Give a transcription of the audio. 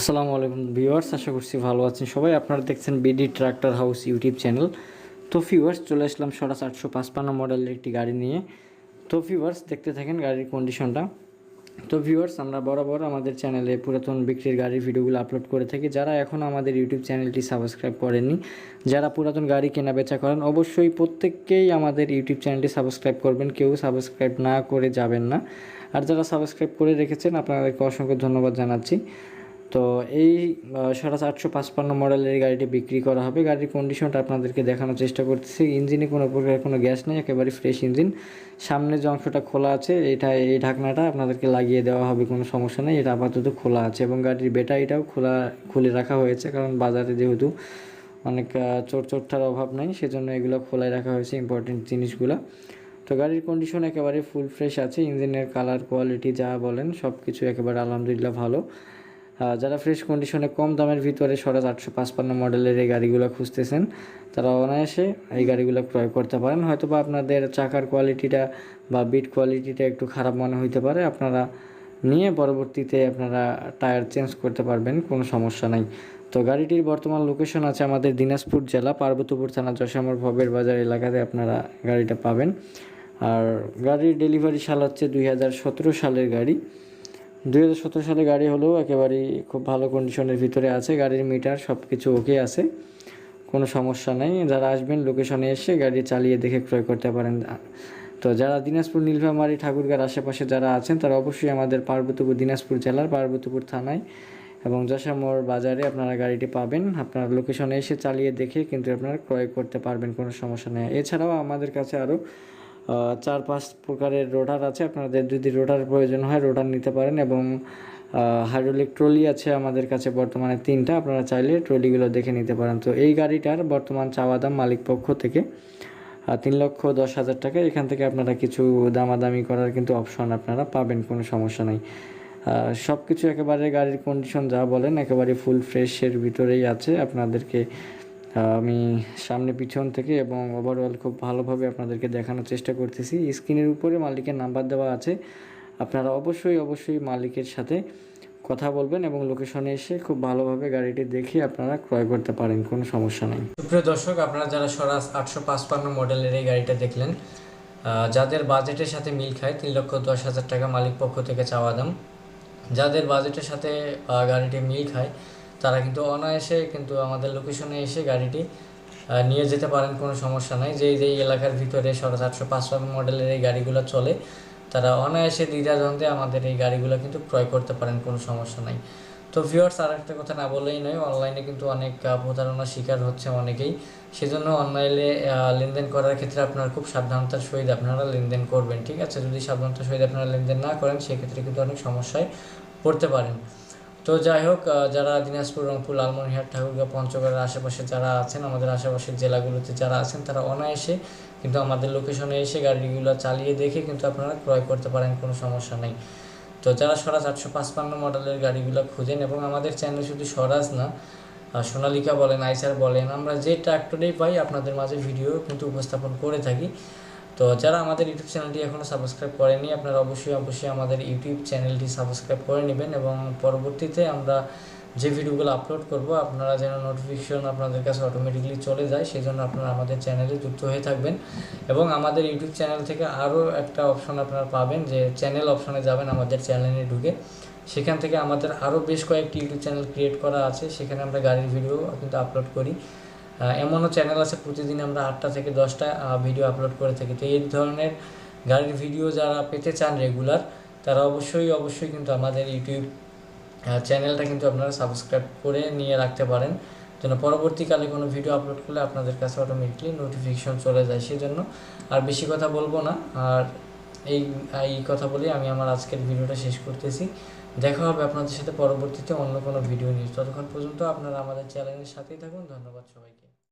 আসসালামু আলাইকুম ভিউয়ার্স, আশা করছি ভালো আছেন সবাই। আপনারা দেখছেন BD tractor house YouTube channel তো ভিউয়ার্স, চলে আসলাম সরাস আটশো পাঁচপান্ন মডেলের একটি গাড়ি নিয়ে। তো ভিউয়ার্স, দেখতে থাকেন গাড়ির কন্ডিশনটা তো ভিউয়ার্স, আমরা বরাবর আমাদের চ্যানেলে পুরাতন বিক্রির গাড়ির ভিডিওগুলো আপলোড করে থাকি। যারা এখন আমাদের ইউটিউব চ্যানেলটি সাবস্ক্রাইব করেনি যারা পুরাতন গাড়ি কেনা বেচা করেন, অবশ্যই প্রত্যেককেই আমাদের ইউটিউব চ্যানেলটি সাবস্ক্রাইব করবেন। কেউ সাবস্ক্রাইব না করে যাবেন না। আর যারা সাবস্ক্রাইব করে রেখেছেন, আপনাদেরকে অসংখ্য ধন্যবাদ জানাচ্ছি। তো এই সাড়ে আটশো পাঁচপান্ন মডেলের গাড়িটি বিক্রি করা হবে। গাড়ির কন্ডিশনটা আপনাদেরকে দেখানোর চেষ্টা করতেছি। ইঞ্জিনে কোনো প্রকার কোনো গ্যাস নেই, একেবারে ফ্রেশ ইঞ্জিন। সামনে যে অংশটা খোলা আছে, এটা এই ঢাকনাটা আপনাদেরকে লাগিয়ে দেওয়া হবে, কোনো সমস্যা নেই। এটা আপাতত খোলা আছে এবং গাড়ির ব্যাটারিটাও খোলা, খুলে রাখা হয়েছে কারণ বাজারে যেহেতু অনেক চোর চোরটার অভাব নেই, সেজন্য এগুলো খোলায় রাখা হয়েছে ইম্পর্টেন্ট জিনিসগুলো। তো গাড়ির কন্ডিশন একেবারে ফুল ফ্রেশ আছে। ইঞ্জিনের কালার কোয়ালিটি যা বলেন সব কিছু একেবারে আলহামদুলিল্লাহ ভালো। যারা ফ্রেশ কন্ডিশনে কম দামের ভিতরে সরাজ আটশো পাঁচপান্ন মডেলের এই গাড়িগুলো খুঁজতেছেন, তারা অনায়াসে এই গাড়িগুলো ক্রয় করতে পারেন। হয়তো বা আপনাদের চাকার কোয়ালিটিটা বা বিট কোয়ালিটিটা একটু খারাপ মনে হইতে পারে। আপনারা নিয়ে পরবর্তীতে আপনারা টায়ার চেঞ্জ করতে পারবেন, কোনো সমস্যা নাই। তো গাড়িটির বর্তমান লোকেশন আছে আমাদের দিনাজপুর জেলা, পার্বতীপুর থানা যশামর ভবের বাজার এলাকাতে আপনারা গাড়িটা পাবেন। আর গাড়ির ডেলিভারি সাল হচ্ছে দুই হাজার সতেরো সালের গাড়ি। দুই হাজার সতেরো সালে গাড়ি হলেও একেবারেই খুব ভালো কন্ডিশনের ভিতরে আছে। গাড়ির মিটার সব কিছু ওকে আছে। কোনো সমস্যা নেই। যারা আসবেন লোকেশনে এসে গাড়ি চালিয়ে দেখে ক্রয় করতে পারেন। তো যারা দিনাজপুর নীলফামারী ঠাকুরগার আশেপাশে যারা আছেন, তারা অবশ্যই আমাদের পার্বতীপুর, দিনাজপুর জেলার পার্বতীপুর থানায় এবং যশামোর বাজারে আপনারা গাড়িটি পাবেন। আপনারা লোকেশনে এসে চালিয়ে দেখে কিন্তু আপনারা ক্রয় করতে পারবেন, কোনো সমস্যা নেই। এছাড়াও আমাদের কাছে আরও চার পাঁচ প্রকারের রোটার আছে। আপনাদের যদি রোটার প্রয়োজন হয় রোটার নিতে পারেন এবং হাইড্রোলিক ট্রলি আছে আমাদের কাছে বর্তমানে তিনটা। আপনারা চাইলে ট্রলিগুলো দেখে নিতে পারেন। তো এই গাড়িটার বর্তমান চাওয়া দাম মালিক পক্ষ থেকে তিন লক্ষ দশ হাজার টাকা। এখান থেকে আপনারা কিছু দামাদামি করার কিন্তু অপশন আপনারা পাবেন, কোনো সমস্যা নেই। সব কিছু একেবারে গাড়ির কন্ডিশন যা বলেন, একেবারে ফুল ফ্রেশের ভিতরেই আছে। আপনাদেরকে আমি সামনে পিছন থেকে এবং ওভারঅল খুব ভালোভাবে আপনাদেরকে দেখানোর চেষ্টা করতেছি। স্ক্রিনের উপরে মালিকের নাম্বার দেওয়া আছে। আপনারা অবশ্যই অবশ্যই মালিকের সাথে কথা বলবেন এবং লোকেশনে এসে খুব ভালোভাবে গাড়িটি দেখে আপনারা ক্রয় করতে পারেন, কোনো সমস্যা নেই। সুপ্রিয় দর্শক, আপনারা যারা সরাস আটশো পাঁচপান্ন মডেলের এই গাড়িটা দেখলেন যাদের বাজেটের সাথে মিল খায় তিন লক্ষ দশ হাজার টাকা মালিক পক্ষ থেকে চাওয়া দাম। যাদের বাজেটের সাথে গাড়িটি মিল খায় তারা কিন্তু অনায়াসে কিন্তু আমাদের লোকেশনে এসে গাড়িটি নিয়ে যেতে পারেন, কোনো সমস্যা নাই। যে যে এলাকার ভিতরে সরাস আটশো পাঁচপান্ন মডেলের এই গাড়িগুলো চলে, তারা অনায়াসে দ্বিধাদ্বন্দ্বে আমাদের এই গাড়িগুলো কিন্তু ক্রয় করতে পারেন, কোনো সমস্যা নাই। তো ভিউয়ার্স আর একটা কথা না বললেই নয় অনলাইনে কিন্তু অনেক প্রতারণার শিকার হচ্ছে অনেকেই। সেজন্য অনলাইনে লেনদেন করার ক্ষেত্রে আপনারা খুব সাবধানতার সহিত আপনারা লেনদেন করবেন, ঠিক আছে? যদি সাবধানতার সহিত আপনারা লেনদেন না করেন, সেক্ষেত্রে কিন্তু অনেক সমস্যায় পড়তে পারেন। তো যাই হোক যারা দিনাজপুর, রংপুর, লালমনিরহাট, ঠাকুরগাঁও, পঞ্চগড়ের আশেপাশে যারা আছেন, আমাদের আশেপাশের জেলাগুলোতে যারা আছেন, তারা অনায়াসে কিন্তু আমাদের লোকেশনে এসে গাড়িগুলো চালিয়ে দেখে কিন্তু আপনারা ক্রয় করতে পারেন, কোনো সমস্যা নেই। তো যারা স্বরাজ আটশো পাঁচপান্ন মডেলের গাড়িগুলো খুঁজেন এবং আমাদের চ্যানেল শুধু স্বরাজ না সোনালিকা বলেন, আইসার বলেন, আমরা যে ট্রাক্টরেই পাই, আপনাদের মাঝে ভিডিও কিন্তু উপস্থাপন করে থাকি। তো যারা আমাদের ইউটিউব চ্যানেলটি এখনও সাবস্ক্রাইব করেনি, আপনারা অবশ্যই অবশ্যই আমাদের ইউটিউব চ্যানেলটি সাবস্ক্রাইব করে নেবেন এবং পরবর্তীতে আমরা যে ভিডিওগুলো আপলোড করব, আপনারা যেন নোটিফিকেশন আপনাদের কাছে অটোমেটিকলি চলে যায় সেই জন্য আপনারা আমাদের চ্যানেলে যুক্ত হয়ে থাকবেন। এবং আমাদের ইউটিউব চ্যানেল থেকে আরও একটা অপশন আপনারা পাবেন যে চ্যানেল অপশনে যাবেন আমাদের চ্যানেলে ঢুকে। সেখান থেকে আমাদের আরও বেশ কয়েকটি ইউটিউব চ্যানেল ক্রিয়েট করা আছে, সেখানে আমরা গাড়ির ভিডিও কিন্তু আপলোড করি। এমনও চ্যানেল আছে, প্রতিদিন আমরা আটটা থেকে দশটা ভিডিও আপলোড করে থাকি। তো এই ধরনের গাড়ির ভিডিও যারা পেতে চান রেগুলার তারা অবশ্যই অবশ্যই কিন্তু আমাদের ইউটিউব চ্যানেলটা কিন্তু আপনারা সাবস্ক্রাইব করে নিয়ে রাখতে পারেন। যেন পরবর্তীকালে কোনো ভিডিও আপলোড করলে আপনাদের কাছে অটোমেটিকলি নোটিফিকেশন চলে যায় সেই জন্য আর বেশি কথা বলব না। আর এই এই কথা বলে আমি আমার আজকের ভিডিওটা শেষ করতেছি। দেখা হবে আপনাদের সাথে পরবর্তীতে অন্য কোনো ভিডিও নিয়ে। ততক্ষণ পর্যন্ত আপনারা আমাদের চ্যানেলের সাথেই থাকুন। ধন্যবাদ সবাইকে।